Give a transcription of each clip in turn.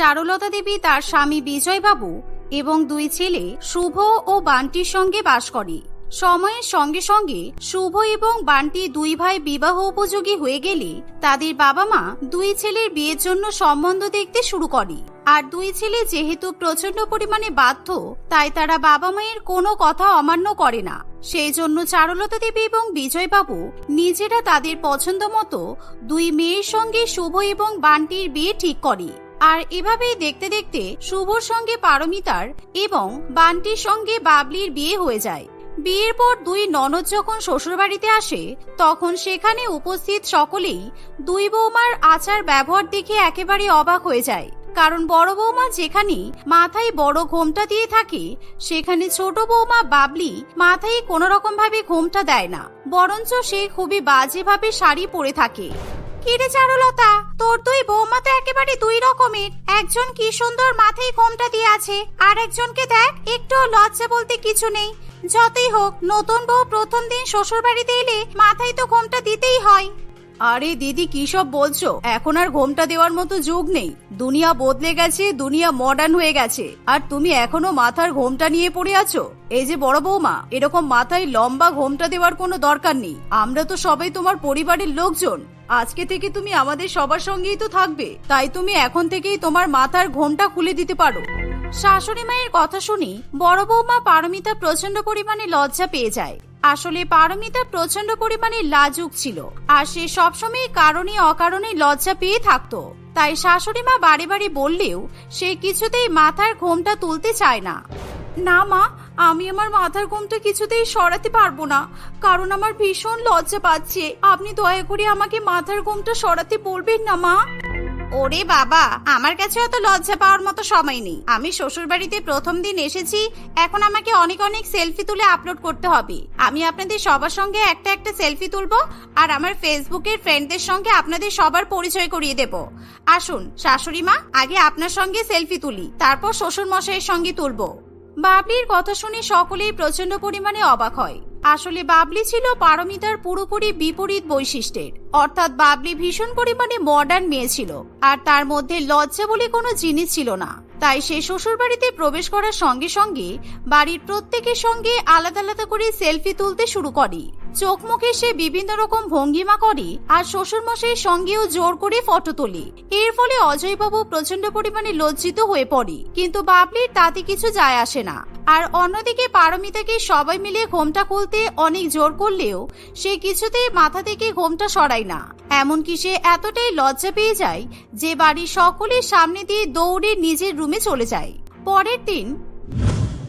চারুলতা দেবী তার স্বামী বিজয়বাবু এবং দুই ছেলে শুভ ও বান্টির সঙ্গে বাস করে। সময়ের সঙ্গে সঙ্গে শুভ এবং বান্টি দুই ভাই বিবাহ উপযোগী হয়ে গেলে তাদের বাবা মা দুই ছেলের বিয়ের জন্য সম্বন্ধ দেখতে শুরু করে। আর দুই ছেলে যেহেতু প্রচণ্ড পরিমাণে বাধ্য, তাই তারা বাবা মায়ের কোনো কথা অমান্য করে না। সেই জন্য চারুলতা দেবী এবং বিজয়বাবু নিজেরা তাদের পছন্দ মতো দুই মেয়ের সঙ্গে শুভ এবং বান্টির বিয়ে ঠিক করে। আর এভাবেই দেখতে দেখতে শুভর সঙ্গে পারমিতার এবং বান্টির সঙ্গে বাবলির বিয়ে হয়ে যায়। বিয়ের পর দুই ননদ যখন শ্বশুরবাড়িতে আসে, তখন সেখানে উপস্থিত সকলেই দুই বৌমার আচার ব্যবহার দেখে একেবারে অবাক হয়ে যায়। কারণ বড় বৌমা যেখানে মাথায় বড় ঘোমটা দিয়ে থাকে, সেখানে ছোট বৌমা বাবলি মাথায় কোনো রকম ভাবে ঘোমটা দেয় না। বরঞ্চ সে খুবই বাজেভাবে শাড়ি পরে থাকে। কিরে চারুলতা? তোর দুই বৌমা তো একেবারে দুই রকমের। একজন কি সুন্দর মাথায় ঘোমটা দিয়ে আছে আর একজনকে দেখ একটু লজ্জা বলতে কিছু নেই। যতই হোক, নতুন বউ প্রথম দিন শ্বশুর বাড়িতে এলে মাথায় তো ঘোমটা দিতেই হয়। আরে দিদি, কি সব বলছো? এখন আর ঘোমটা দেওয়ার মতো যুগ নেই। দুনিয়া বদলে গেছে, দুনিয়া মডার্ন হয়ে গেছে। আর তুমি এখনও মাথার ঘোমটা নিয়ে পড়ে আছো? এই যে বড় বৌমা এরকম মাথায় লম্বা ঘোমটা দেওয়ার কোনো দরকার নেই। আমরা তো সবাই তোমার পরিবারের লোকজন। আজকে থেকে তুমি আমাদের সবার সঙ্গেই তো থাকবে। তাই তুমি এখন থেকেই তোমার মাথার ঘোমটা খুলে দিতে পারো। শাশুড়ি মায়ের কথা শুনি বড় বৌমা পারমিতা প্রচণ্ড পরিমাণে লজ্জা পেয়ে যায়। আসলে পারমিতা প্রচণ্ড পরিমাণে লাজুক ছিল আর সে সবসময় কারণে অকারণে লজ্জা পেয়ে থাকতো। তাই শাশুড়ি মা বাড়ি বাড়ি বললেও সে কিছুতেই মাথার ঘোমটা তুলতে চায় না। না মা আমি আমার মাথার ঘোমটা কিছুতেই সরাতে পারব না, কারণ আমার ভীষণ লজ্জা পাচ্ছে। আপনি দয়া করে আমাকে মাথার ঘোমটা সরাতে বলবেন না, মা। ওরে বাবা, আমার কাছে অত লজ্জা পাওয়ার মতো সময় নেই। আমি শ্বশুর বাড়িতে প্রথম দিন এসেছি, এখন আমাকে অনেক অনেক সেলফি তুলে আপলোড করতে হবে। আমি আপনাদের সবার সঙ্গে একটা একটা সেলফি তুলবো, আর আমার ফেসবুকের ফ্রেন্ডদের সঙ্গে আপনাদের সবার পরিচয় করিয়ে দেব। আসুন, শাশুড়ি মা, আগে আপনার সঙ্গে সেলফি তুলি, তারপর শ্বশুর মশাইয়ের সঙ্গে তুলবো। বাবলির কথা শুনে সকলেই প্রচণ্ড পরিমাণে অবাক হয়। আসলে বাবলি ছিল পারমিতার পুরোপুরি বিপরীত বৈশিষ্ট্যের। অর্থাৎ বাবলি ভীষণ পরিমাণে মডার্ন মেয়ে ছিল, আর তার মধ্যে লজ্জা বলে কোনো জিনিস ছিল না। তাই সে শ্বশুর বাড়িতে প্রবেশ করার সঙ্গে সঙ্গে বাড়ির প্রত্যেকের সঙ্গে আলাদা আলাদা করে সেলফি তুলতে শুরু করে। চোখ মুখে সে বিভিন্ন রকম ভঙ্গিমা করে আর শ্বশুর মশাইয়ের সঙ্গেও জোর করে ফটো তোলে। এর ফলে অজয়বাবু প্রচণ্ড পরিমাণে লজ্জিত হয়ে পড়ে। কিন্তু বাবলির তাতে কিছু যায় আসে না। আর অন্যদিকে পারমিতাকে সবাই মিলে ঘোমটা খুলতে অনেক জোর করলেও সে কিছুতেই মাথা থেকে ঘোমটা সরায় না। এমনকি সে এতটাই লজ্জা পেয়ে যায় যে বাড়ির সকলের সামনে দিয়ে দৌড়ে নিজের রুমে চলে যায়। পরের দিন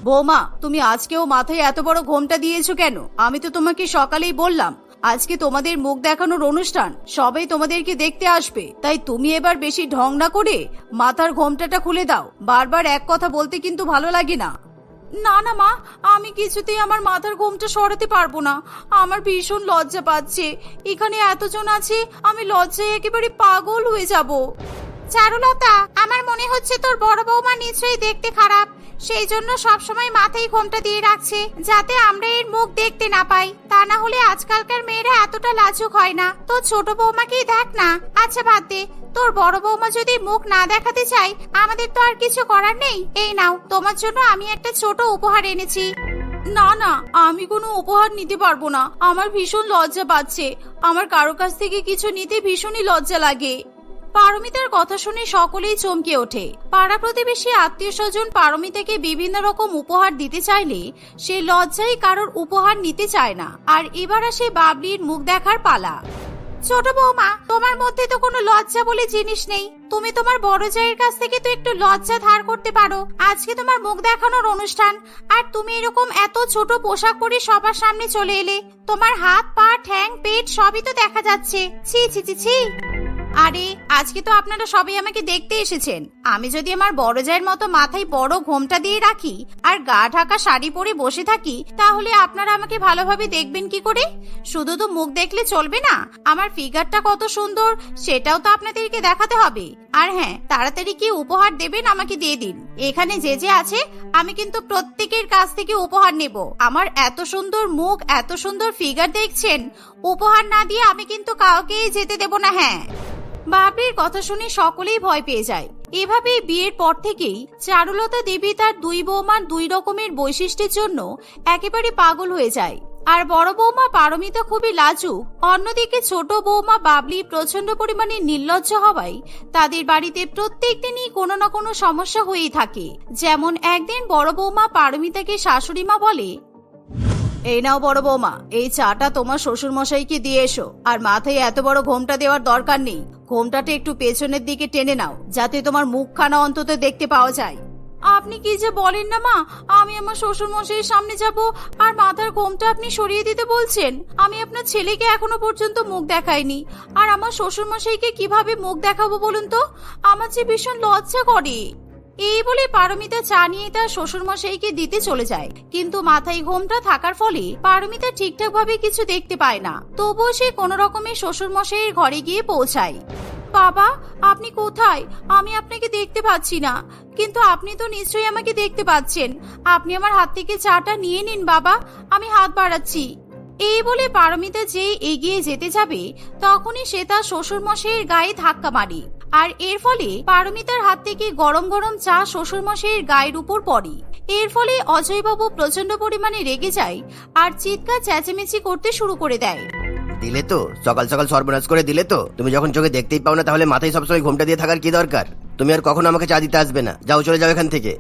বৌমা, তুমি আজকেও মাথায় এত বড় ঘোমটা দিয়েছ কেন? আমি তো তোমাকে সকালেই বললাম, আজকে তোমাদের মুখ দেখানোর অনুষ্ঠান, সবাই তোমাদেরকে দেখতে আসবে। তাই তুমি এবার বেশি ঢং না করে মাথার ঘোমটাটা খুলে দাও। বারবার এক কথা বলতে কিন্তু ভালো লাগে না। না না মা, আমি কিছুতেই আমার মাথার ঘোমটা সরাতে পারব না। আমার ভীষণ লজ্জা পাচ্ছে। এখানে এতজন আছে, আমি লজ্জায় একেবারে পাগল হয়ে যাব। চারুলতা, আমার মনে হচ্ছে তোর বড় বৌমা নিশ্চয়ই দেখতে খারাপ। সেই জন্য সবসময় মাথায় ঘোমটা দিয়ে রাখছে, যাতে আমরা এর মুখ দেখতে না পাই। তা না হলে আজকালকার মেয়েরা এতটা লাজুক হয় না। তো ছোট বৌমাকেই দেখ না। আচ্ছা বাদ দে। তোর বড় বৌমা যদি মুখ না দেখাতে চায়, আমাদের তো আর কিছু করার নেই। এই নাও, তোমার জন্য আমি একটা ছোট উপহার এনেছি। না না, আমি কোনো উপহার নিতে পারব না। আমার ভীষণ লজ্জা পাচ্ছে। আমার কারও কাছ থেকে কিছু নিতে ভীষণই লজ্জা লাগে। পারমিতার কথা শুনে সকলেই চমকে ওঠে। পাড়া প্রতিবেশী আত্মীয় স্বজন পারমিতাকে বিভিন্ন রকম উপহার দিতে চাইলে সে লজ্জায় কারোর উপহার নিতে চায় না। আর এবার আসে বাবলির মুখ দেখার পালা। ছোট বৌমা, তোমার মধ্যে তো কোনো লজ্জা বলে জিনিস নেই। তুমি তোমার বড় জায়ের কাছ থেকে তো একটু লজ্জা ধার করতে পারো। আজকে তোমার মুখ দেখানোর অনুষ্ঠান। আর তুমি এরকম এত ছোট পোশাক পরে সবার সামনে চলে এলে, তোমার হাত, পা, ঠ্যাং, পেট সবই তো দেখা যাচ্ছে। ছি ছি ছি ছি। আরে, আজকে তো আপনারা সবাই আমাকে দেখতে এসেছেন। আমি যদি আমার বড় জায়ের মতো মাথায় বড় ঘোমটা দিয়ে রাখি আর গা ঢাকা শাড়ি পরে বসে থাকি, তাহলে আপনারা আমাকে ভালোভাবে দেখবেন কি করে? শুধু তো মুখ দেখলে চলবে না, আমার ফিগারটা কত সুন্দর, সেটাও তো আপনাদেরকে দেখাতে হবে। আর হ্যাঁ তাড়াতাড়ি কি উপহার দেবেন, আমাকে দিয়ে দিন। এখানে যে যে আছে, আমি কিন্তু প্রত্যেকের কাছ থেকে উপহার নেব। আমার এত সুন্দর মুখ, এত সুন্দর ফিগার দেখছেন, উপহার না দিয়ে আমি কিন্তু কাউকেই যেতে দেব না হ্যাঁ। বাপের কথা শুনে সকলেই ভয় পেয়ে যায়। এভাবেই বিয়ের পর থেকেই চারুলতা দেবী তার দুই বৌমার দুই রকমের বৈশিষ্ট্যের জন্য একেবারে পাগল হয়ে যায়। আর বড় বৌমা পারমিতা খুবই লাজুক। অন্যদিকে ছোট বৌমা বাবলি প্রচণ্ড পরিমাণে নির্লজ্জ হওয়ায় তাদের বাড়িতে প্রত্যেক দিনই কোনো না কোনো সমস্যা হয়েই থাকে। যেমন একদিন বড় বৌমা পারমিতাকে শাশুড়ি মা বলে এই নাও বড় বৌমা, এই চাটা তোমার শ্বশুর মশাইকে দিয়ে এসো। আর মাথায় এত বড় ঘোমটা দেওয়ার দরকার নেই। ঘোমটাটা একটু পেছনের দিকে টেনে নাও, যাতে তোমার মুখখানা অন্তত দেখতে পাওয়া যায়। আপনি কি যে বলেন না মা, আমি আমার শ্বশুর মশাইয়ের সামনে যাব, আর মাথার ঘোমটা আপনি সরিয়ে দিতে বলছেন। আমি আপনার ছেলেকে এখনও পর্যন্ত মুখ দেখাইনি। আর আমার শ্বশুর মশাইকে কীভাবে মুখ দেখাবো বলুন তো? আমার যে ভীষণ লজ্জা করে। এই বলে পারমিতা চা নিয়ে তার শ্বশুর মশাইকে দিতে চলে যায়। কিন্তু মাথায় ঘোমটা থাকার ফলে পারমিতা ঠিকঠাক ভাবে কিছু দেখতে পায় না। তবুও সে কোনো রকমের শ্বশুর মশাইয়ের ঘরে গিয়ে পৌঁছায়। বাবা, আপনি কোথায়? আমি আপনাকে দেখতে পাচ্ছি না। কিন্তু আপনি তো নিশ্চয়ই আমাকে দেখতে পাচ্ছেন। আপনি আমার হাত থেকে চাটা নিয়ে নিন বাবা। আমি হাত বাড়াচ্ছি। এই বলে পারমিতা যেই এগিয়ে যেতে যাবে, তখনই সে তার শ্বশুর মশাইয়ের গায়ে ধাক্কা মারে। আর এর ফলে পারমিতার হাত থেকে গরম গরম চা শ্বশুরমশাইয়ের গায়ের উপর পড়ে। এর ফলে অজয়বাবু প্রচণ্ড পরিমাণে রেগে যায় আর চিৎকার চেঁচেমেচি করতে শুরু করে দেয়। দিলে তো? সকাল সকাল সর্বনাশ করে দিলে তো? তুমি যখন চোখে দেখতেই পাও না, তাহলে মাথায় সবসময় ঘুমটা দিয়ে থাকার কি দরকার? তুমি আর কখনো আমাকে চা দিতে আসবে না। যাও চলে যাও এখান থেকে।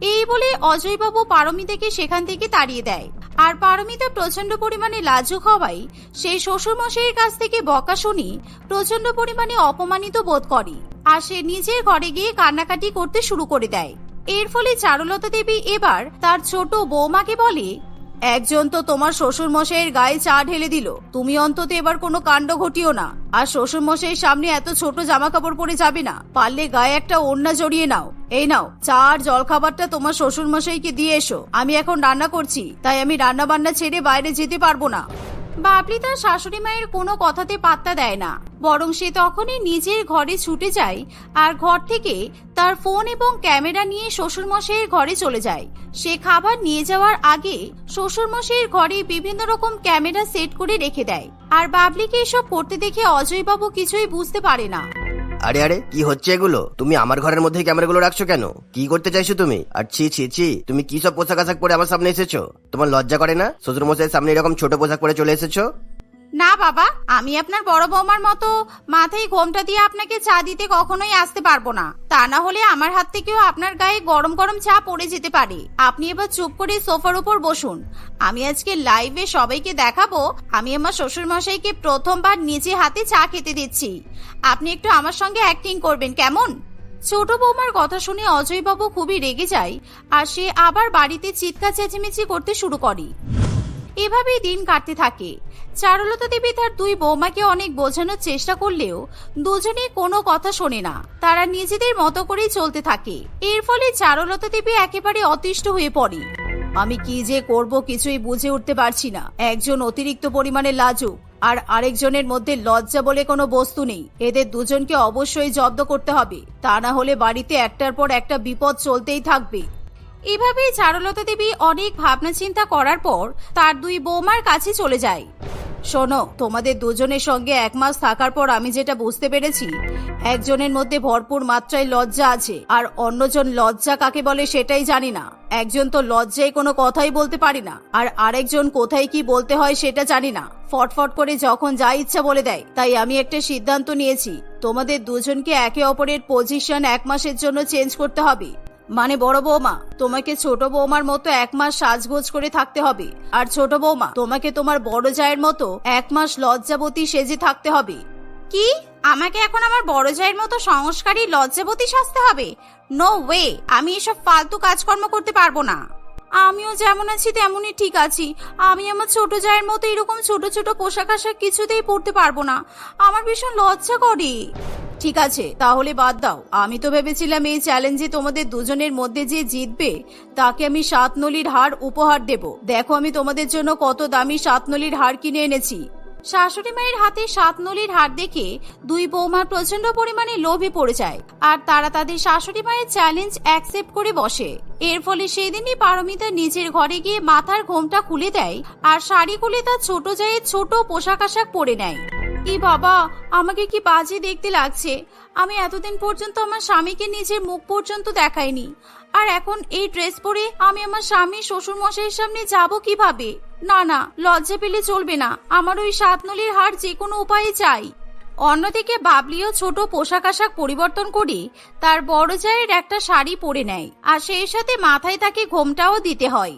এই বলে অজয়বাবু পারমিতাকে সেখান থেকে তাড়িয়ে দেয়। আর পারমিতা প্রচণ্ড পরিমাণে লাজুক হওয়ায় সেই শ্বশুর মশাইয়ের কাছ থেকে বকা শুনি প্রচণ্ড পরিমাণে অপমানিত বোধ করে আর সে নিজের ঘরে গিয়ে কান্নাকাটি করতে শুরু করে দেয়। এর ফলে চারুলতা দেবী এবার তার ছোট বৌমাকে বলে, একজন তো তোমার শ্বশুর মশাইয়ের গায়ে চা ঢেলে দিল। তুমি অন্তত এবার কোনো কাণ্ড ঘটিও না। আর শ্বশুর মশাইয়ের সামনে এত ছোট জামা কাপড় পরে যাবে না। পারলে গায়ে একটা ওড়না জড়িয়ে নাও। এই নাও, চা আর জলখাবারটা তোমার শ্বশুর মশাইকে দিয়ে এসো। আমি এখন রান্না করছি, তাই আমি রান্না বান্না ছেড়ে বাইরে যেতে পারব না। বাবলি তার শাশুড়ি মায়ের কোনো কথাতে পাত্তা দেয় না। বরং সে তখনই নিজের ঘরে ছুটে যায় আর ঘর থেকে তার ফোন এবং ক্যামেরা নিয়ে শ্বশুরমশাইয়ের ঘরে চলে যায়। সে খাবার নিয়ে যাওয়ার আগে শ্বশুরমশাইয়ের ঘরে বিভিন্ন রকম ক্যামেরা সেট করে রেখে দেয়। আর বাবলিকে এসব করতে দেখে অজয়বাবু কিছুই বুঝতে পারে না। আরে আরে, কি হচ্ছে এগুলো? তুমি আমার ঘরের মধ্যে ক্যামেরাগুলো রাখছো কেন? কি করতে চাইছো তুমি? আর ছি ছি ছি, তুমি কি সব পোশাক আশাক পরে আমার সামনে এসেছ? তোমার লজ্জা করে না? শ্বশুর মশাই সামনে এরকম ছোট পোশাক পরে চলে এসেছ? না, বাবা, আমি আপনার বড় বৌমার মতো মাথায় ঘোমটা দিয়ে আপনাকে চা দিতে কখনোই আসতে পারব না। তা না হলে আমার হাত থেকেও আপনার গায়ে গরম গরম চা পড়ে যেতে পারে। আপনি এবার চুপ করে সোফার উপর বসুন। আমি আজকে লাইভে সবাইকে দেখাবো। আমি আমার শ্বশুর মশাইকে প্রথমবার নিজে হাতে চা খেতে দিচ্ছি। আপনি একটু আমার সঙ্গে অ্যাক্টিং করবেন, কেমন? ছোট বৌমার কথা শুনে অজয়বাবু খুবই রেগে যায় আর সে আবার বাড়িতে চিৎকার চেঁচেমেচি করতে শুরু করে। এভাবেই দিন কাটতে থাকে। চারুলতা দেবী তার দুই বৌমাকে অনেক বোঝানোর চেষ্টা করলেও দুজনেই কোনো কথা শোনে না। তারা নিজেদের মতো করেই চলতে থাকে। এর ফলে চারুলতা দেবী একেবারে অতিষ্ঠ হয়ে পড়ে। আমি কি যে করব কিছুই বুঝে উঠতে পারছি না। একজন অতিরিক্ত পরিমাণে লাজুক আর আরেকজনের মধ্যে লজ্জা বলে কোনো বস্তু নেই। এদের দুজনকে অবশ্যই জব্দ করতে হবে। তা না হলে বাড়িতে একটার পর একটা বিপদ চলতেই থাকবে। এভাবেই চারুলতা দেবী অনেক ভাবনা চিন্তা করার পর তার দুই বৌমার কাছে চলে যায়। শোনো, তোমাদের দুজনের সঙ্গে এক মাস থাকার পর আমি যেটা বুঝতে পেরেছি, একজনের মধ্যে ভরপুর মাত্রায় লজ্জা আছে, আর অন্যজন লজ্জা কাকে বলে সেটাই জানি না। একজন তো লজ্জায় কোনো কথাই বলতে পারি না, আর আরেকজন কোথায় কি বলতে হয় সেটা জানি না। ফটফট করে যখন যা ইচ্ছা বলে দেয়, তাই আমি একটা সিদ্ধান্ত নিয়েছি, তোমাদের দুজনকে একে অপরের পজিশন এক মাসের জন্য চেঞ্জ করতে হবে। মানে বড় বৌমা, তোমাকে ছোট বৌমার মতো এক মাস সাজগোজ করে থাকতে হবে। আর ছোট বৌমা, তোমাকে তোমার বড় জায়ের মতো এক মাস লজ্জাবতী সেজে থাকতে হবে। কি? আমাকে এখন আমার বড় জায়ের মতো সংস্কারী, লজ্জাবতী সাজতে হবে? নো ওয়ে আমি এসব ফালতু কাজকর্ম করতে পারব না। আমিও যেমন আছি, তেমনই ঠিক আছি। আমি আমার ছোট জায়ের মতো এরকম ছোট ছোট পোশাক আশাক কিছুতেই পরতে পারব না। আমার ভীষণ লজ্জা করে। ঠিক আছে, তাহলে বাদ দাও। আমি তো ভেবেছিলাম এই চ্যালেঞ্জে তোমাদের দুজনের মধ্যে যে জিতবে, তাকে আমি সাতনলির হার উপহার দেব। দেখো আমি তোমাদের জন্য কত দামি সাতনলির হার কিনে এনেছি। শাশুড়ি মায়ের হাতে সাত নলির হার দেখে দুই বৌমা প্রচণ্ড পরিমাণে লোভে পড়ে যায়, আর তারা তাদের শাশুড়ি মায়ের চ্যালেঞ্জ অ্যাকসেপ্ট করে বসে। এর ফলে সেদিনই পারমিতা নিজের ঘরে গিয়ে মাথার ঘোমটা খুলে দেয়, আর শাড়ি খুলে তার ছোট জায়ের ছোট পোশাক আশাক পরে নেয়। ই বাবা, আমাকে কি বাজে দেখতে লাগছে? আমি এতদিন পর্যন্ত আমার স্বামীকে নিজের মুখ পর্যন্ত দেখাইনি। আর এখন এই ড্রেস পরে আমি আমার স্বামী শ্বশুর মশাইয়ের সামনে যাব কীভাবে? না না, লজ্জা পেলে চলবে না। আমার ওই সাতনলির হার যে কোনো উপায়ে চাই। অন্যদিকে বাবলিও ছোট পোশাক আশাক পরিবর্তন করে তার বড় জায়ের একটা শাড়ি পরে নেয় আর সেই সাথে মাথায় তাকে ঘোমটাও দিতে হয়।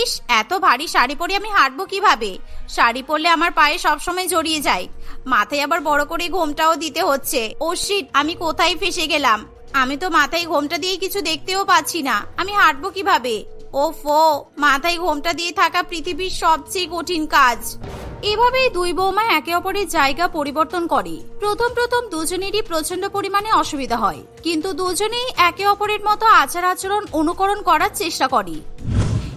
ইস, এত ভারী শাড়ি পরে আমি হাঁটবো কীভাবে? শাড়ি পরলে আমার পায়ে সবসময় জড়িয়ে যায়। মাথায় আবার বড় করে ঘোমটাও দিতে হচ্ছে। ও শিট, আমি কোথায় ফেসে গেলাম? আমি তো মাথায় ঘোমটা দিয়ে কিছু দেখতেও পাচ্ছি না। আমি হাঁটবো কীভাবে? ও ফো মাথায় ঘোমটা দিয়ে থাকা পৃথিবীর সবচেয়ে কঠিন কাজ। এভাবেই দুই বৌমা একে অপরের জায়গা পরিবর্তন করে। প্রথম প্রথম দুজনেরই প্রচণ্ড পরিমাণে অসুবিধা হয়। কিন্তু দুজনেই একে অপরের মতো আচার আচরণ অনুকরণ করার চেষ্টা করে।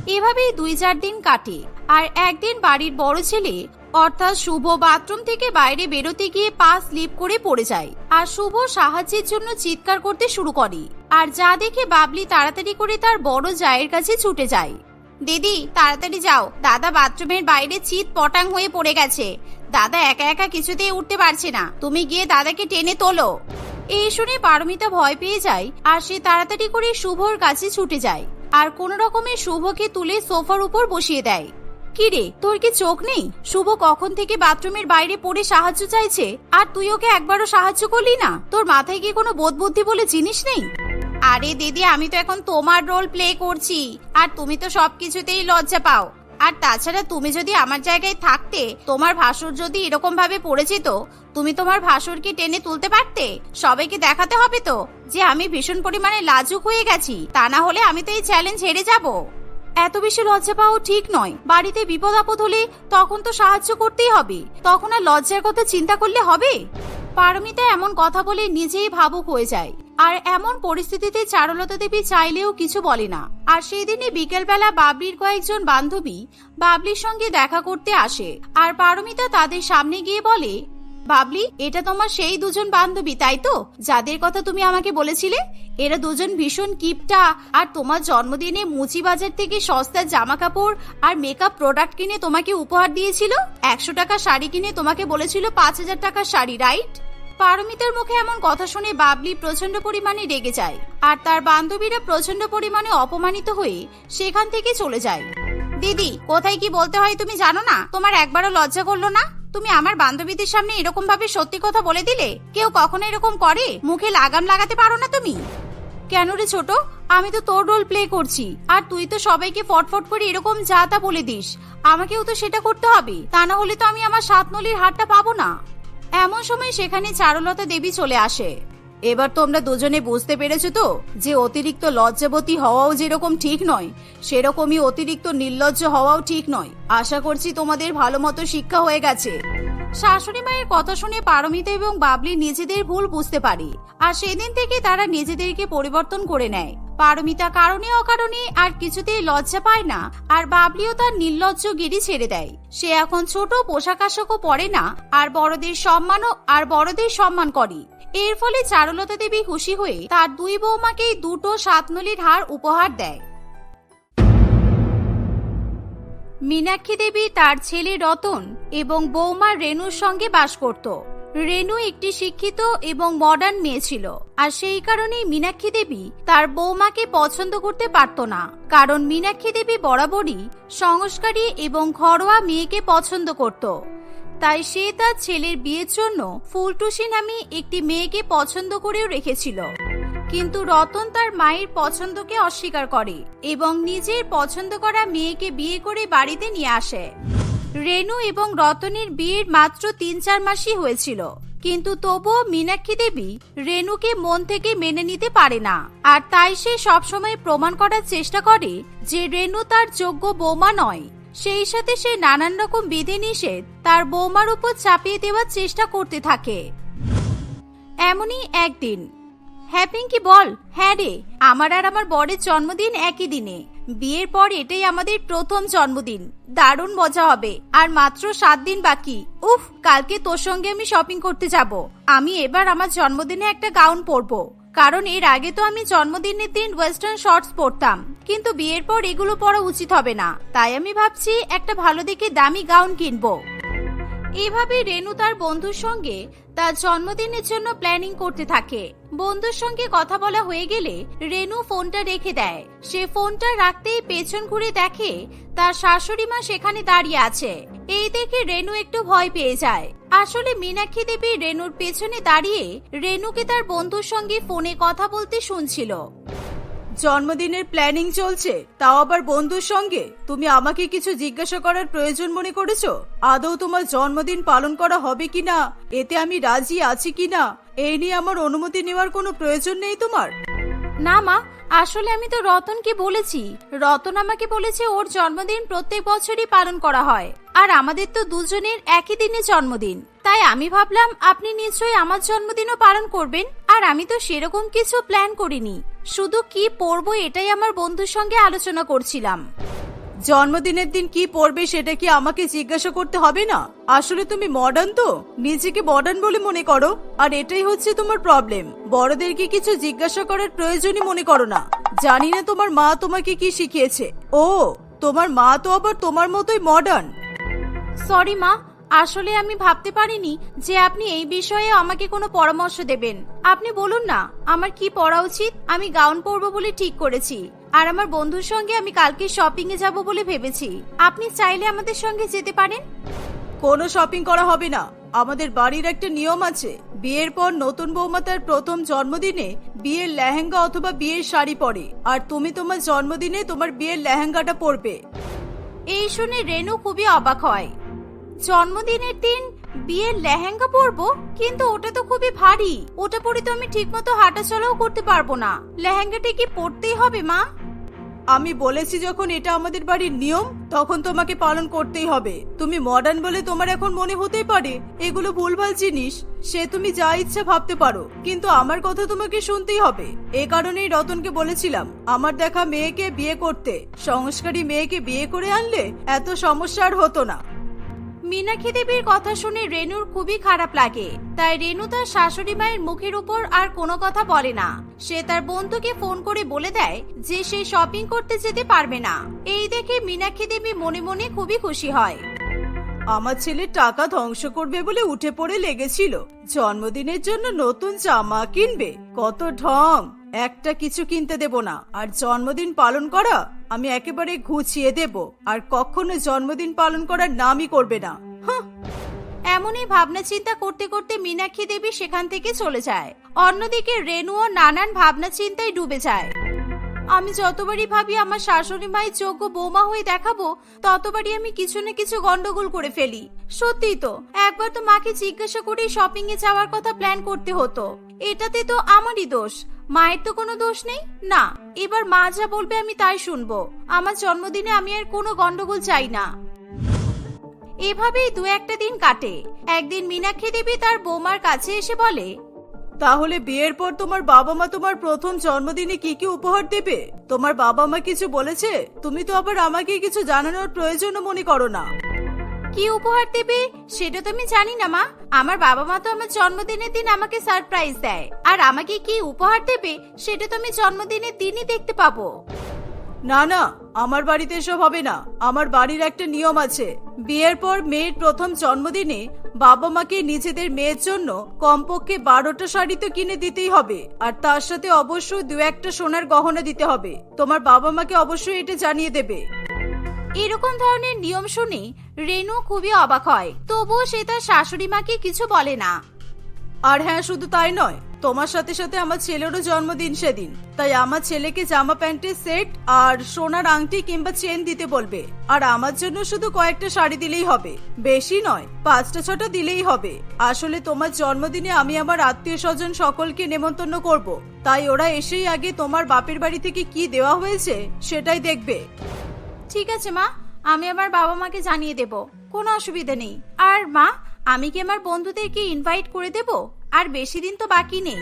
এভাবেই দুই চার দিন কাটে। আর একদিন বাড়ির বড় ছেলে অর্থাৎ শুভ বাথরুম থেকে বাইরে বেরোতে গিয়ে পা স্লিপ করে পড়ে যায়। আর শুভ সাহায্যের জন্য চিৎকার করতে শুরু করে। আর যা দেখে বাবলি তাড়াতাড়ি করে তার বড় জায়ের কাছে ছুটে যায়। দিদি, তাড়াতাড়ি যাও। দাদা বাথরুমের বাইরে চিৎ পটাং হয়ে পড়ে গেছে। দাদা একা একা কিছুতেই উঠতে পারছে না। তুমি গিয়ে দাদাকে টেনে তোলো। এই শুনে পারমিতা ভয় পেয়ে যায় আর সে তাড়াতাড়ি করে শুভর কাছে ছুটে যায়। আর কোন রকমে শুভকে তুলে সোফার উপর বসিয়ে দেয়। কি রে? তোর কি চোখ নেই? শুভ কখন থেকে বাথরুমের বাইরে পড়ে সাহায্য চাইছে? আর তুই ওকে একবারও সাহায্য করলি না? তোর মাথায় কি কোনো বোধ বুদ্ধি বলে জিনিস নেই? আরে দিদি, আমি তো এখন তোমার রোল প্লে করছি। আর তুমি তো সবকিছুতেই লজ্জা পাও। আর তাছাড়া তুমি যদি আমার জায়গায় থাকতে, তোমার ভাসুর যদি এরকম ভাবে পড়ে যেত, তুমি তোমার ভাসুরকে টেনে তুলতে পারতে? সবাইকে দেখাতে হবে তো, যে আমি ভীষণ পরিমাণে লাজুক হয়ে গেছি। তা না হলে আমি তো এই চ্যালেঞ্জ হেরে যাব। এত বেশি লজ্জা পাওয়া ঠিক নয়। বাড়িতে বিপদ আপদ হলে তখন তো সাহায্য করতেই হবে। তখন আর লজ্জার কথা চিন্তা করলে হবে? পারমিতা এমন কথা বলে নিজেই ভাবুক হয়ে যায়। আর এমন পরিস্থিতিতে চারুলতা দেবী চাইলেও কিছু বলে না। আর সেই দিনে বিকেলবেলা বাবলির কয়েকজন বান্ধবী বাবলির সঙ্গে দেখা করতে আসে। আর পারমিতা তাদের সামনে গিয়ে বলে বাবলি, এটা তোমার সেই দুজন বান্ধবী, তাই তো? যাদের কথা তুমি আমাকে বলেছিলে, এরা দুজন ভীষণ কিপটা। আর তোমার জন্মদিনে মুচি বাজার থেকে সস্তার জামা কাপড় আর মেকআপ প্রোডাক্ট কিনে তোমাকে উপহার দিয়েছিল? একশো টাকা শাড়ি কিনে তোমাকে বলেছিল পাঁচ হাজার টাকার শাড়ি রাইট পারমিতার মুখে এমন কথা শুনে বাবলি প্রচণ্ড পরিমাণে রেগে যায়। আর তার বান্ধবীরা প্রচণ্ড পরিমাণে অপমানিত হয়ে সেখান থেকে চলে যায়। দিদি, কোথায় কি বলতে হয় তুমি জানো না? তোমার একবারও লজ্জা করল না? তুমি আমার বান্ধবীদের সামনে এরকম ভাবে সত্যি কথা বলে দিলে? কেউ কখনো এরকম করে? মুখে লাগাম লাগাতে পারো না তুমি? কেন রে ছোট? আমি তো তোর রোল প্লে করছি। আর তুই তো সবাইকে ফটফট করে এরকম যা তা বলে দিস। আমাকেও তো সেটা করতে হবে। তা না হলে তো আমি আমার সাত নলির হারটা পাবো না। এমন সময় সেখানে চারুলতা দেবী চলে আসে। এবার তোমরা দুজনে বুঝতে পেরেছ তো যে অতিরিক্ত লজ্জাবতী হওয়াও যেরকম ঠিক নয়, সেরকমই অতিরিক্ত নির্লজ্জ হওয়াও ঠিক নয়। আশা করছি তোমাদের ভালো মতো শিক্ষা হয়ে গেছে। শাশুড়ি মায়ের কথা শুনে পারমিতা এবং বাবলি নিজেদের ভুল বুঝতে পারে, আর সেদিন থেকে তারা নিজেদেরকে পরিবর্তন করে নেয়। পারমিতা কারণে অকারণে আর কিছুতেই লজ্জা পায় না, আর বাবলিও তার নির্লজ্জ গিরি ছেড়ে দেয়। সে এখন ছোট পোশাক আশাকও পরে না, আর বড়দের সম্মানও আর বড়দের সম্মান করে। এর ফলে চারুলতা দেবী খুশি হয়ে তার দুই বৌমাকেই দুটো সাতনলির হার উপহার দেয়। মীনাক্ষী দেবী তার ছেলে রতন এবং বৌমা রেনুর সঙ্গে বাস করত। রেনু একটি শিক্ষিত এবং মডার্ন মেয়ে ছিল আর সেই কারণেই মীনাক্ষী দেবী তার বৌমাকে পছন্দ করতে পারত না। কারণ মীনাক্ষী দেবী বরাবরই সংস্কারী এবং ঘরোয়া মেয়েকে পছন্দ করত। তাই সে তার ছেলের বিয়ের জন্য ফুলটুসি নামে একটি মেয়েকে পছন্দ করেও রেখেছিল। কিন্তু রতন তার মায়ের পছন্দকে অস্বীকার করে এবং নিজের পছন্দ করা মেয়েকে বিয়ে করে বাড়িতে নিয়ে আসে। রেনু এবং রতনের বিয়ের মাত্র তিন চার মাসই হয়েছিল। কিন্তু তবুও মীনাক্ষী দেবী রেনুকে মন থেকে মেনে নিতে পারে না। আর তাই সে সবসময় প্রমাণ করার চেষ্টা করে যে রেনু তার যোগ্য বৌমা নয়। সেই সাথে সে নানান রকম বিধিনিষেধ তার বৌমার উপর চাপিয়ে দেওয়ার চেষ্টা করতে থাকে। এমনই একদিন হ্যাপিং কি বল হ্যাঁ রে, আমার আর আমার বরের জন্মদিন একই দিনে। বিয়ের পর এটাই আমাদের প্রথম জন্মদিন। দারুণ মজা হবে। আর মাত্র সাত দিন বাকি। উফ, কালকে তোর সঙ্গে আমি শপিং করতে যাব। আমি এবার আমার জন্মদিনে একটা গাউন পরবো। কারণ এর আগে তো আমি জন্মদিনের দিন ওয়েস্টার্ন শর্টস পরতাম, কিন্তু বিয়ের পর এগুলো পরা উচিত হবে না। তাই আমি ভাবছি একটা ভালো দেখে দামি গাউন কিনবো। এভাবে রেনু তার বন্ধুর সঙ্গে তার জন্মদিনের জন্য প্ল্যানিং করতে থাকে। বন্ধুর সঙ্গে কথা বলা হয়ে গেলে রেনু ফোনটা রেখে দেয়। সে ফোনটা রাখতেই পেছন ঘুরে দেখে তার শাশুড়ি মা সেখানে দাঁড়িয়ে আছে। এই দেখে রেনু একটু ভয় পেয়ে যায়। আসলে মীনাক্ষী দেবী রেনুর পেছনে দাঁড়িয়ে রেনুকে তার বন্ধুর সঙ্গে ফোনে কথা বলতে শুনছিল। জন্মদিনের প্ল্যানিং চলছে, তাও আবার বন্ধুর সঙ্গে? তুমি আমাকে কিছু জিজ্ঞাসা করার প্রয়োজন মনে করেছ? আদৌ তোমার জন্মদিন পালন করা হবে কিনা? এতে আমি রাজি আছি কিনা? এই নিয়ে আমার অনুমতি নেওয়ার কোনো প্রয়োজন নেই তোমার? না, মা, আসলে আমি তো রতনকে বলেছি। রতন আমাকে বলেছে ওর জন্মদিন প্রত্যেক বছরই পালন করা হয়। আর আমাদের তো দুজনের একই দিনে জন্মদিন। তাই আমি ভাবলাম, আপনি নিশ্চয়ই আমার জন্মদিনও পালন করবেন, আর আমি তো সেরকম কিছু প্ল্যান করিনি। শুধু কি পরবো এটাই আমার বন্ধুর সঙ্গে আলোচনা করছিলাম। জন্মদিনের দিন কি পড়বে সেটা কি আমাকে জিজ্ঞাসা করতে হবে না? আসলে তুমি মডার্ন তো। নিজেকে মডার্ন বলে মনে করো। আর এটাই হচ্ছে তোমার প্রবলেম বড়দেরকে কিছু জিজ্ঞাসা করার প্রয়োজনই মনে করো না। জানি না তোমার মা তোমাকে কি শিখিয়েছে। ও, তোমার মা তো আবার তোমার মতোই মডার্ন সরি মা আসলে আমি ভাবতে পারিনি যে আপনি এই বিষয়ে আমাকে কোনো পরামর্শ দেবেন। আপনি বলুন না আমার কি পরা উচিত? আমি গাউন পরবো বলে ঠিক করেছি। আর আমার বন্ধুর সঙ্গে আমি কালকে শপিং এ যাব বলে ভেবেছি। আপনি চাইলে আমাদের সঙ্গে যেতে পারেন? কোনো শপিং করা হবে না। আমাদের বাড়ির একটা নিয়ম আছে। বিয়ের পর নতুন বৌমা তার প্রথম জন্মদিনে বিয়ের লেহেঙ্গা অথবা বিয়ের শাড়ি পরে। আর তুমি তোমার জন্মদিনে তোমার বিয়ের লেহেঙ্গাটা পরবে। এই শুনে রেনু খুবই অবাক হয়। জন্মদিনের দিন বিয়ের লেহেঙ্গা পরবো, কিন্তু ওটা তো খুবই ভারী। ওটা পরে তো আমি ঠিকমতো হাঁটাচলাও করতে পারব না। লেহেঙ্গাটা কি পরতেই হবে, মা? আমি বলেছি যখন এটা আমাদের বাড়ির নিয়ম, তখন তোমাকে পালন করতেই হবে। তুমি মডার্ন বলে তোমার এখন মনে হতেই পারে, এগুলো ভুলভাল জিনিস, সে তুমি যা ইচ্ছা ভাবতে পারো, কিন্তু আমার কথা তোমাকে শুনতেই হবে। এ কারণেই রতনকে বলেছিলাম, আমার দেখা মেয়েকে বিয়ে করতে। সংস্কারী মেয়েকে বিয়ে করে আনলে এত সমস্যা আর হতো না। মীনাক্ষী দেবীর কথা শুনে রেনুর খুবই খারাপ লাগে। তাই রেনু তার শাশুড়ি মায়ের মুখের উপর আর কোনো কথা বলে না। সে তার বন্ধুকে ফোন করে বলে দেয় যে সে শপিং করতে যেতে পারবে না। এই দেখে মীনাক্ষী দেবী মনে মনে খুবই খুশি হয়। আমার ছেলে টাকা ধ্বংস করবে বলে উঠে পড়ে লেগেছিল। জন্মদিনের জন্য নতুন জামা কিনবে। কত ঢং! একটা কিছু কিনতে দেব না। আর জন্মদিন পালন করা আমি একেবারে ঘুচিয়ে দেব। আর কখনো জন্মদিন পালন করার নামই করবে না। এমনই ভাবনা চিন্তা করতে করতে মীনাক্ষী দেবী সেখান থেকে চলে যায়। অন্যদিকে রেনুও নানান ভাবনা চিন্তায় ডুবে যায়। আমি যতবারই ভাবি আমার শাশুড়ি মায়ের যোগ্য বৌমা হয়ে দেখাবো, ততবারই আমি কিছু না কিছু গন্ডগোল করে ফেলি। সত্যি তো, একবার তো মাকে জিজ্ঞাসা করেই শপিং এ যাওয়ার কথা প্ল্যান করতে হতো। এটাতে তো আমারই দোষ। মায়ের তো কোনো দোষ নেই? না। এবার মা যা বলবে আমি তাই শুনব। আমার জন্মদিনে আমি আর কোনো গন্ডগোল চাই না। এভাবেই দু একটা দিন কাটে। একদিন মীনাক্ষী দেবী তার বৌমার কাছে এসে বলে, তাহলে বিয়ের পর তোমার বাবা মা তোমার প্রথম জন্মদিনে কি কি উপহার দেবে? তোমার বাবা মা কিছু বলেছে? তুমি তো আবার আমাকে কিছু জানানোর প্রয়োজনও মনে করো না। কি উপহার দেবে? সেটা তো আমি জানি না, মা। আমার বাবা মা তো আমার জন্মদিনের দিন আমাকে সারপ্রাইজ দেয়। আর আমাকে কি উপহার দেবে, সেটা তো আমি জন্মদিনের দিনই দেখতে পাবো। না না, আমার বাড়িতে এসব হবে না। আমার বাড়ির একটা নিয়ম আছে। বিয়ের পর মেয়ের প্রথম জন্মদিনে বাবা মাকে নিজেদের মেয়ের জন্য কমপক্ষে বারোটা শাড়ি তো কিনে দিতেই হবে। আর তার সাথে অবশ্যই দু একটা সোনার গহনা দিতে হবে। তোমার বাবা মাকে অবশ্যই এটা জানিয়ে দেবে। এরকম ধরনের নিয়ম শুনে রেনু খুবই অবাক হয়। তবুও সে তার শাশুড়ি মাকে কিছু বলে না। আর হ্যাঁ শুধু তাই নয়, তোমার সাথে সাথে আমার ছেলেরও জন্মদিন সেদিন। তাই আমার ছেলেকে জামা প্যান্টের সেট আর সোনার আংটি কিংবা চেন দিতে বলবে। আর আমার জন্য শুধু কয়েকটা শাড়ি দিলেই হবে। বেশি নয়, পাঁচটা ছটা দিলেই হবে। আসলে তোমার জন্মদিনে আমি আমার আত্মীয় স্বজন সকলকে নেমন্তন্ন করব। তাই ওরা এসেই আগে তোমার বাপের বাড়ি থেকে কি দেওয়া হয়েছে সেটাই দেখবে। ঠিক আছে মা। আমি আমার বাবা মাকে জানিয়ে দেব। কোনো অসুবিধা নেই। আর মা আমি কি আমার বন্ধুদেরকে ইনভাইট করে দেব? আর বেশি দিন তো বাকি নেই।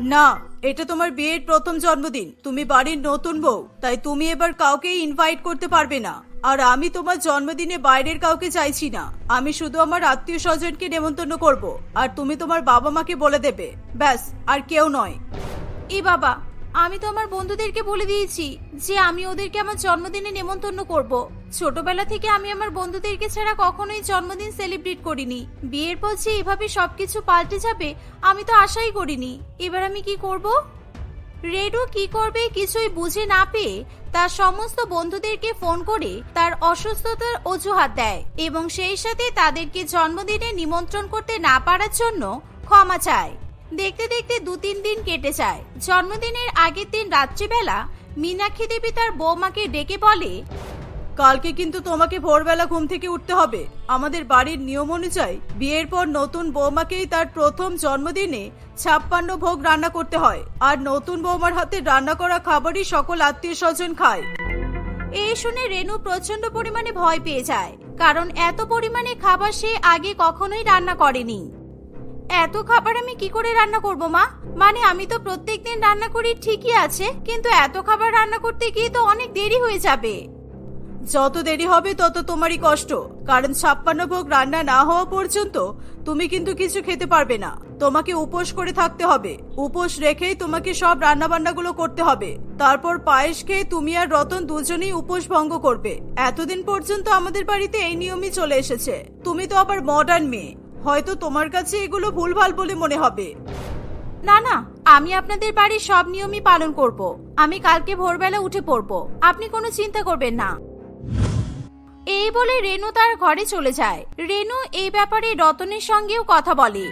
না এটা তোমার বিয়ের প্রথম জন্মদিন। তুমি বাড়ির নতুন বউ তাই তুমি এবার কাউকে ইনভাইট করতে পারবে না। আর আমি তোমার জন্মদিনে বাইরের কাউকে চাইছি না। আমি শুধু আমার আত্মীয় স্বজনকে নেমন্তন্ন করব। আর তুমি তোমার বাবা মাকে বলে দেবে। ব্যাস আর কেউ নয়। এ বাবা আমি তো আমার বন্ধুদেরকে বলে দিয়েছি যে আমি ওদেরকে আমার জন্মদিনে নেমন্তন্ন করব। ছোটবেলা থেকে আমি আমার বন্ধুদেরকে ছাড়া কখনোই জন্মদিন সেলিব্রেট করিনি। বিয়ের পর যে এভাবে সবকিছু পাল্টে যাবে, আমি তো আশাই করিনি। এবার আমি কি করব? রেডু কি করবে কিছুই বুঝে না পেয়ে তার সমস্ত বন্ধুদেরকে ফোন করে তার অসুস্থতার অজুহাত দেয় এবং সেই সাথে তাদেরকে জন্মদিনে নিমন্ত্রণ করতে না পারার জন্য ক্ষমা চায়। দেখতে দেখতে দু তিন দিন কেটে যায়। জন্মদিনের আগের দিন রাত্রিবেলা মীনাক্ষী দেবী তার বৌমাকে ডেকে বলে কালকে কিন্তু তোমাকে ভোরবেলা ঘুম থেকে উঠতে হবে। আমাদের বাড়ির নিয়ম অনুযায়ী বিয়ের পর নতুন বৌমাকেই তার প্রথম জন্মদিনে ছাপ্পান্ন ভোগ রান্না করতে হয়। আর নতুন বৌমার হাতে রান্না করা খাবারই সকল আত্মীয় স্বজন খায়। এই শুনে রেনু প্রচণ্ড পরিমাণে ভয় পেয়ে যায় কারণ এত পরিমাণে খাবার সে আগে কখনোই রান্না করেনি। এত খাবার আমি কি করে রান্না করব, মা? মানে আমি তো প্রত্যেকদিন রান্না করি ঠিকই আছে, কিন্তু এত খাবার রান্না করতে গিয়ে তো অনেক দেরি হয়ে যাবে। যত দেরি হবে, তত তোমারই কষ্ট। কারণ ছাপ্পান্ন ভোগ রান্না না হওয়া পর্যন্ত তুমি কিন্তু কিছু খেতে পারবে না। তোমাকে উপোস করে থাকতে হবে। উপোস রেখেই তোমাকে সব রান্না বান্নাগুলো করতে হবে। তারপর পায়েস খেয়ে তুমি আর রতন দুজনেই উপোস ভঙ্গ করবে। এতদিন পর্যন্ত আমাদের বাড়িতে এই নিয়মই চলে এসেছে। তুমি তো আবার মডার্ন মেয়ে। হয়তো তোমার কাছে এগুলো ভুলভাল বলে মনে হবে। না না, আমি আপনাদের বাড়ির সব নিয়মই পালন করব। আমি কালকে ভোরবেলা উঠে পড়ব। আপনি কোনো চিন্তা করবেন না। এই বলে রেনু তার ঘরে চলে যায়। রেনু এই ব্যাপারে রতনের সঙ্গেও কথা বলে।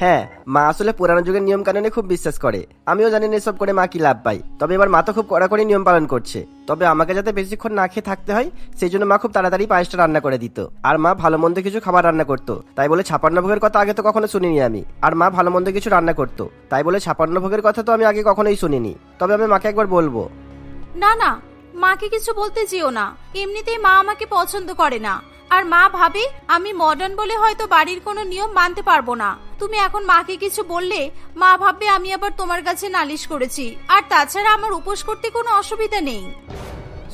হ্যাঁ মা আসলে পুরানো যুগের নিয়ম কানুনে খুব বিশ্বাস করে। আমিও জানি না এসব করে মা কি লাভ পাই তবে এবার মা তো খুব কড়াকড়ি নিয়ম পালন করছে। তবে আমাকে যাতে বেশিক্ষণ না খেয়ে থাকতে হয়, সেই জন্য মা খুব তাড়াতাড়ি পায়েসটা রান্না করে দিত। আর মা ভালো মন্দ কিছু খাবার রান্না করতো। তাই বলে ছাপান্ন ভোগের কথা আগে তো কখনো শুনিনি আমি। আর মা ভালো মন্দ কিছু রান্না করতো। তাই বলে ছাপান্ন ভোগের কথা তো আমি আগে কখনোই শুনিনি। তবে আমি মাকে একবার বলব। না না, মাকে কিছু বলতে যেও না। এমনিতেই মা আমাকে পছন্দ করে না। আর মা ভাবে, আমি মডার্ন বলে হয়তো বাড়ির কোনো নিয়ম মানতে পারব না। তুমি এখন মাকে কিছু বললে, মা ভাববে আমি আবার তোমার কাছে নালিশ করেছি। আর তাছাড়া আমার উপোস করতে কোনো অসুবিধা নেই।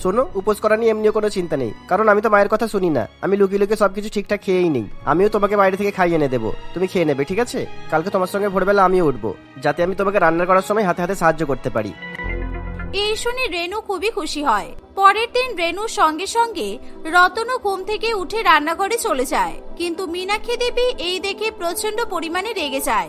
শোনো, উপোস করা নিয়ে এমনিও কোনো চিন্তা নেই। কারণ আমি তো মায়ের কথা শুনি না। আমি লুকিয়ে লুকিয়ে সব কিছু ঠিকঠাক খেয়েই নেই। আমিও তোমাকে বাইরে থেকে খাইয়ে এনে দেবো। তুমি খেয়ে নেবে, ঠিক আছে? কালকে তোমার সঙ্গে ভোরবেলা আমিও উঠবো, যাতে আমি তোমাকে রান্না করার সময় হাতে হাতে সাহায্য করতে পারি। এই শুনে রেনু খুবই খুশি হয়। পরের দিন রেনুর সঙ্গে সঙ্গে রতনও ঘুম থেকে উঠে রান্নাঘরে চলে যায়। কিন্তু মীনাক্ষী দেবী এই দেখে প্রচণ্ড পরিমাণে রেগে যায়।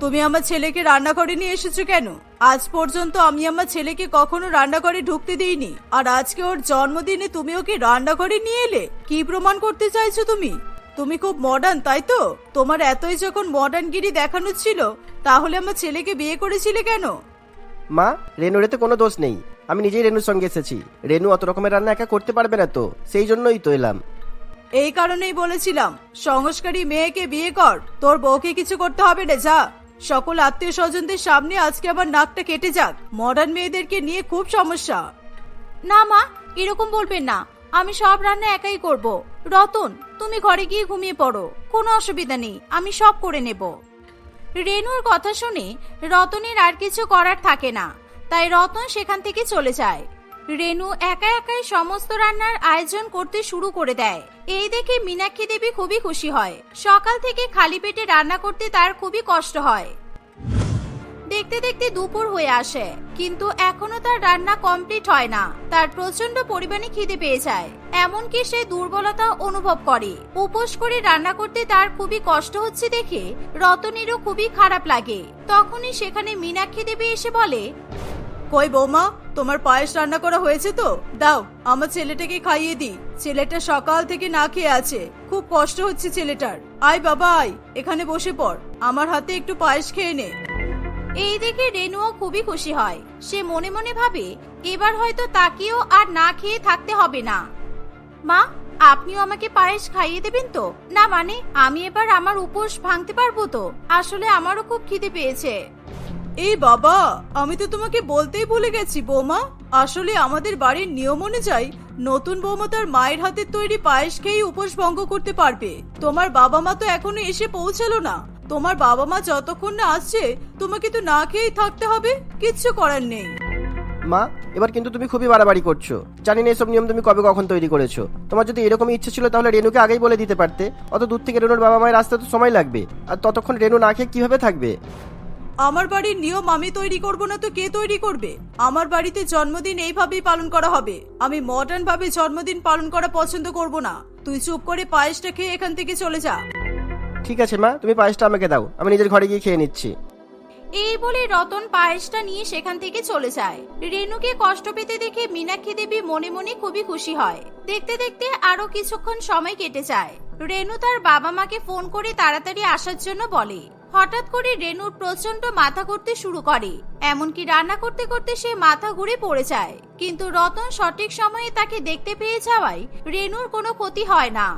তুমি আমার ছেলেকে রান্নাঘরে নিয়ে এসেছ কেন? আজ পর্যন্ত আমি আমার ছেলেকে কখনো রান্নাঘরে ঢুকতে দিইনি। আর আজকে ওর জন্মদিনে তুমি ওকে রান্নাঘরে নিয়ে এলে, কি প্রমাণ করতে চাইছো তুমি? তুমি খুব মডার্ন তাই তো? তোমার এতই যখন মডার্নগিরি দেখানো ছিল, তাহলে আমার ছেলেকে বিয়ে করেছিলে কেন? মা রেনুর এতে কোনো দোষ নেই। আমি নিজেই রেনুর সঙ্গে এসেছি। রেনু অত রকমের রান্না একা করতে পারবে না তো সেই জন্যই তো এলাম। এই কারণেই বলেছিলাম সংস্কারী মেয়েকে বিয়ে কর তোর বউকে কিছু করতে হবে না যা। সকল আত্মীয় স্বজনদের সামনে আজকে আবার নাকটা কেটে যাক। মডার্ন মেয়েদেরকে নিয়ে খুব সমস্যা। না মা এরকম বলবেন না। আমি সব রান্না একাই করব। রতন তুমি ঘরে গিয়ে ঘুমিয়ে পড়ো। কোনো অসুবিধা নেই আমি সব করে নেব। রেনুর কথা শুনে রতনের আর কিছু করার থাকে না, তাই রতন সেখান থেকে চলে যায়। রেনু একা একাই সমস্ত রান্নার আয়োজন করতে শুরু করে দেয়। এই দেখে মীনাক্ষী দেবী খুবই খুশি হয়। সকাল থেকে খালি পেটে রান্না করতে তার খুবই কষ্ট হয়। দেখতে দেখতে দুপুর হয়ে আসে, কিন্তু এখনও তার রান্না কমপ্লিট হয় না। তার প্রচণ্ড পরিমাণে খিদে পেয়ে যায়। এমনকি সে দুর্বলতা অনুভব করে। উপোস করে রান্না করতে তার খুবই কষ্ট হচ্ছে দেখে রতনেরও খুবই খারাপ লাগে। তখনই সেখানে মীনাক্ষী দেবী এসে বলে, কই বৌমা, তোমার পায়েস রান্না করা হয়েছে তো? দাও, আমার ছেলেটাকে খাইয়ে দি ছেলেটা সকাল থেকে না খেয়ে আছে। খুব কষ্ট হচ্ছে ছেলেটার। আয় বাবা, আয়, এখানে বসে পড়। আমার হাতে একটু পায়েস খেয়ে নে। এই দেখে রেনুও খুবই খুশি হয়। সে মনে মনে ভাবে, এবার হয়তো তাকেও আর না খেয়ে থাকতে হবে না। মা, আপনিও আমাকে পায়েস খাইয়ে দেবেন তো? না মানে আমি এবার আমার উপোস ভাঙতে পারব তো? আসলে আমারও খুব খিদে পেয়েছে। এই বাবা, আমি তো তোমাকে বলতেই ভুলে গেছি, বৌমা। আসলে আমাদের বাড়ির নিয়ম অনুযায়ী নতুন বৌমা তার মায়ের হাতের তৈরি পায়েস খেয়েই উপোস ভঙ্গ করতে পারবে। তোমার বাবা মা তো এখনও এসে পৌঁছালো না। তোমার বাবা মা যতক্ষণ না আসছে তোমাকে তো না খেয়েই থাকতে হবে। কিচ্ছু করার নেই। মা এবার কিন্তু তুমি খুবই বাড়াবাড়ি করছ। জানি না এসব নিয়ম তুমি কবে কখন তৈরি করেছ। তোমার যদি এরকমই ইচ্ছে ছিল তাহলে রেনুকে আগেই বলে দিতে পারতে। অত দূর থেকে রেনুর বাবা মায়ের আসতে তো সময় লাগবে। আর ততক্ষণ রেনু না খেয়ে কীভাবে থাকবে? আমার বাড়ির নিয়ম আমি তৈরি করব না তো কে তৈরি করবে? আমার বাড়িতে জন্মদিন এইভাবেই পালন করা হবে। আমি মডার্ন ভাবে জন্মদিন পালন করা পছন্দ করব না। তুই চুপ করে পায়েসটা খেয়ে এখান থেকে চলে যা। ঠিক আছে, মা, তুমি পায়েসটা আমাকে দাও। আমি নিজের ঘরে গিয়ে খেয়ে নিচ্ছি। এই বলে রতন পায়েসটা নিয়ে সেখান থেকে চলে যায়। রেনুকে কষ্ট পেতে দেখে মীনাক্ষী দেবী মনে মনে খুবই খুশি হয়। দেখতে দেখতে আরও কিছুক্ষণ সময় কেটে যায়। রেনু তার বাবা মাকে ফোন করে তাড়াতাড়ি আসার জন্য বলে, হঠাৎ করে রেনুর প্রচণ্ড মাথা করতে শুরু করে। এমনকি রান্না করতে করতে সে মাথা ঘুরে পড়ে যায়। কিন্তু রতন সঠিক সময়ে তাকে দেখতে পেয়ে যাওয়ায় রেনুর কোনো ক্ষতি হয় না।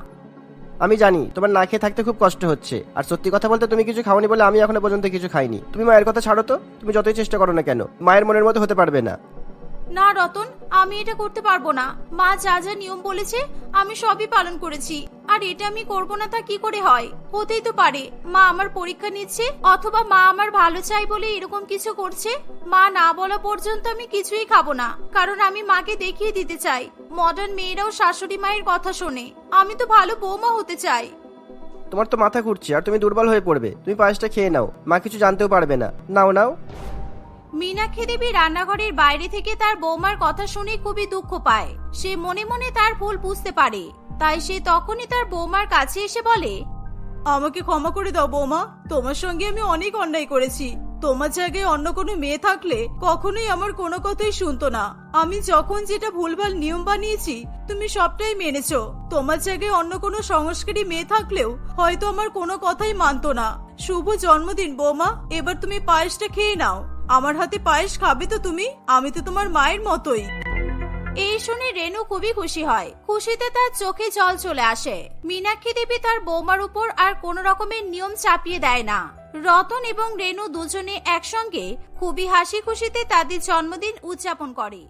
আমি জানি, তোমার না খেয়ে থাকতে খুব কষ্ট হচ্ছে। আর সত্যি কথা বলতে তুমি কিছু খাওনি বলে আমি এখনও পর্যন্ত কিছু খাইনি। তুমি মায়ের কথা ছাড়ো তো? তুমি যতই চেষ্টা করো না কেন, মায়ের মনের মতো হতে পারবে না। না, রতন, আমি এটা করতে পারব না। মা যা যা নিয়ম বলেছে, আমি সবই পালন করেছি। আর এটা আমি করব না তা কি করে হয়? হতেই তো পারে। মা আমার পরীক্ষা নিচ্ছে, অথবা মা আমার ভালো চাই বলে এরকম কিছু করছে? মা না বলা পর্যন্ত আমি কিছুই খাব না। কারণ আমি মাকে দেখিয়ে দিতে চাই। মডার্ন মেয়েরাও শাশুড়ি মায়ের কথা শোনে। আমি তো ভালো বৌমা হতে চাই। তোমার তো মাথা ঘুরছে, আর তুমি দুর্বল হয়ে পড়বে। তুমি পায়েসটা খেয়ে নাও। মা কিছু জানতেও পারবে না। নাও নাও। মীনাক্ষী দেবী রান্নাঘরের বাইরে থেকে তার বৌমার কথা শুনে খুবই দুঃখ পায়। সে মনে মনে তার ভুল বুঝতে পারে। তাই সে তখনই তার বৌমার কাছে এসে বলে, আমাকে ক্ষমা করে দাও বৌমা। তোমার সঙ্গে আমি অনেক অন্যায় করেছি। তোমার জায়গায় অন্য কোনো মেয়ে থাকলে কখনোই আমার কোনো কথাই শুনতো না। আমি যখন যেটা ভুলভাল নিয়ম বানিয়েছি, তুমি সবটাই মেনেছো। তোমার জায়গায় অন্য কোনো সংস্কারী মেয়ে থাকলেও হয়তো আমার কোনো কথাই মানতো না। শুভ জন্মদিন বৌমা। এবার তুমি পায়েসটা খেয়ে নাও। আমার হাতে পায়েস খাবে তো তুমি? আমি তো তোমার মায়ের মতোই। এই শুনে রেনু খুবই খুশি হয়। খুশিতে তার চোখে জল চলে আসে। মীনাক্ষী দেবী তার বৌমার উপর আর কোন রকমের নিয়ম চাপিয়ে দেয় না। রতন এবং রেনু দুজনে একসঙ্গে খুবই হাসি খুশিতে তাদের জন্মদিন উদযাপন করে।